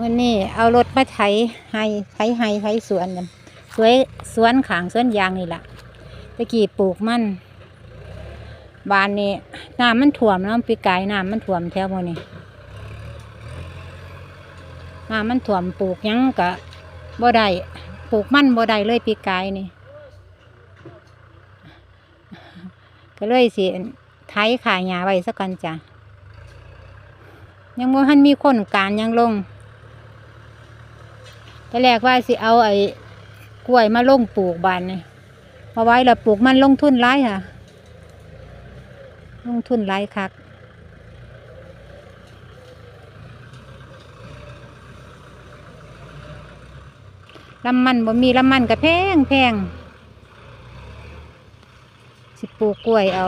มื่อนี้เอารถมาไถให้ไถให้ไถสวนกันสวยสวนขางสวนยางนี่แหละตะกี้ปลูกมันบานนี้น้ำมันท่วมเนาะปีกายน้ำมันท่วมแถวหมนี้น้ำมันท่วมปลูกยังกะบ่ได้ปลูกมันบ่ได้เลยปีกายนี่ ก็เลยสิไถขายหญ้าไว้สักกันจ้ะยังบ่ทันมีคนการยังลง แต่แรกว่าสิเอาไอ้กล้วยมาลงปลูกบานนี่มาไว้แล้วปลูกมันลงทุนร้ายค่ะ ลงทุนร้ายคักลำมันบ่มีลำมันก็แพงแพงสิปลูกกล้วยเอา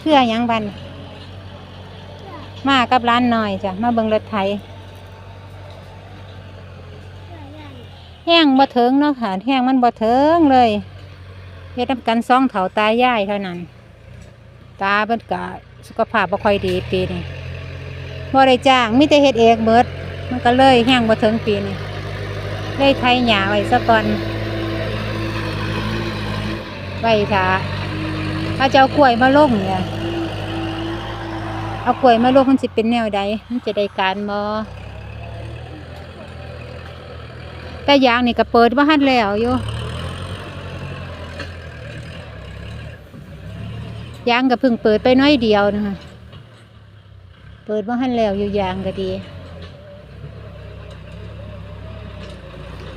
เพื่อยังบันมากับร้านหน่อยจ้ะมาเบิงรถไถแห้งบ่เถิงเนาะค่ะแห้งมันบ่เถิงเลยเฮ็ดนำกันสองเถาตาย่ายเท่านั้น ตาเบิ่นกะสุขภาพบ่ค่อยดีปีนี้บ่ได้จ้างมีแต่เฮ็ดเองเบิด มันก็เลยแห้งบ่เถิงปีนี้เลยไถหญ้าไว้ซะก่อนไว้ถ้า ถ้าจะเอากล้วยมาลงเนี่ยเอากล้วยมาลงมันสิเป็นแนวใดมันจะได้การมอแต่ยางนี่ก็เปิดว่าหันแล้วอยู่ยางก็เพิ่งเปิดไปน้อยเดียวนะคะเปิดว่าหันแล้วอยู่ยางก็ดี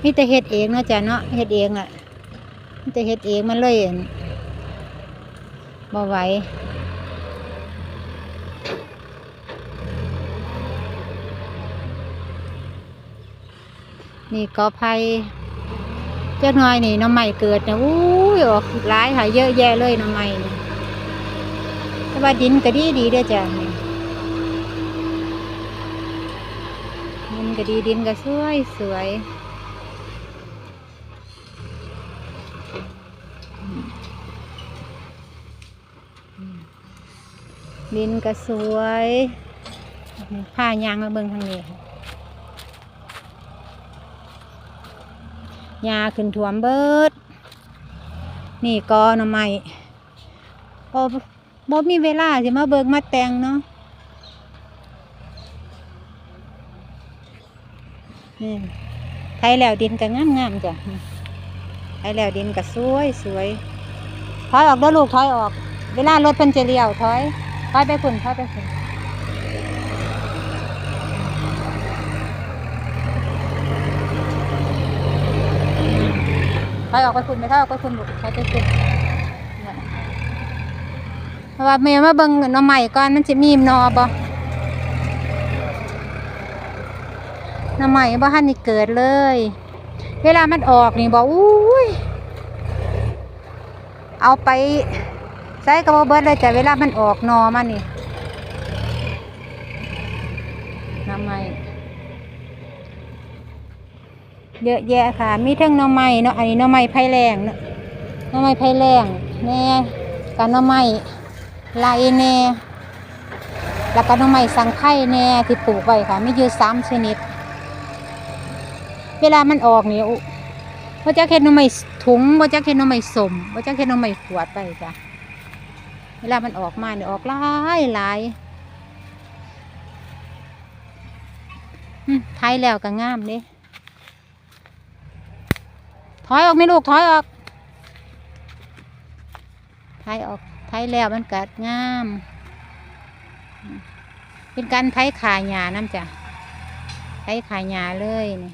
มีแต่เฮ็ดเองนะจ้ะเนาะเฮ็ดเองอะมีแต่เฮ็ดเองมันเลยอั่น บ่ไหวนี่ก็ไผ่เจ้าน้อยนี่น้ำใหม่เกิดนะอู้ยออกหลายค่ะเยอะแยะเลยน้ำใหม่นี่แต่ว่าดินก็ดีดีเด้อจ้ะดินก็ดีดินก็สวยสวย ดินก็สวยผ้ายางมาเบิ่งทางนี้ค่ะหญ้าขึ้นท่วมเบิด นี่กอหน่อไม้บ่บ่มีเวลาสิมาเบิ่งมาแต่งเนาะนี่ไทยแล้วดินก็งามๆจ้ะไทยแล้วดินก็สวยสวยถอยออกเด้อลูกถอยออก เวลารถเพิ่นจะเลี้ยวถอย ถอยไปพุ่นถอยไปพุ่นถอยออกไปพุ่นไม่ถอยออกไปพุ่นลูกถอยไปพุ่นเนี่ยเพราะว่าแม่มาเบิ่งหน่อใหม่ก่อนมันจะมีหนอบ่หน่อใหม่บ่ทันนี่เกิดเลย เวลามันออกนี่บอกอุ้ยเอาไป ใส่กระบอกเบิดเลยจ้ะเวลามันออกนอมันนี่น้ำไม้เยอะแยะค่ะ มีทั้งน้ำไม้เนาะอันนี้น้ำไม้ไผ่แรงเนาะน้ำไม้ไผ่แรงแน่กับน้ำไม้ลายแน่แล้วก็น้ำไม้สังไข่แน่ที่ปลูกไว้ค่ะมีอยู่สามชนิด เวลามันออกเนี่อุว่าจะเห็นน้ำไม้ถุงว่าจะเห็นน้ำไม้สมว่าจะเห็นน้ำไม้ขวดไปจ้ะ เวลามันออกมาเนี่ยออกหลายหลายอืมไทยแล้วก็งามเด้ถอยออกไม่ลูกถอยออกไทยออกไทยแล้วมันกัดงามอืมเป็นการไทยขายหยาน้ำจ้ะไทยขายหยาเลยนี่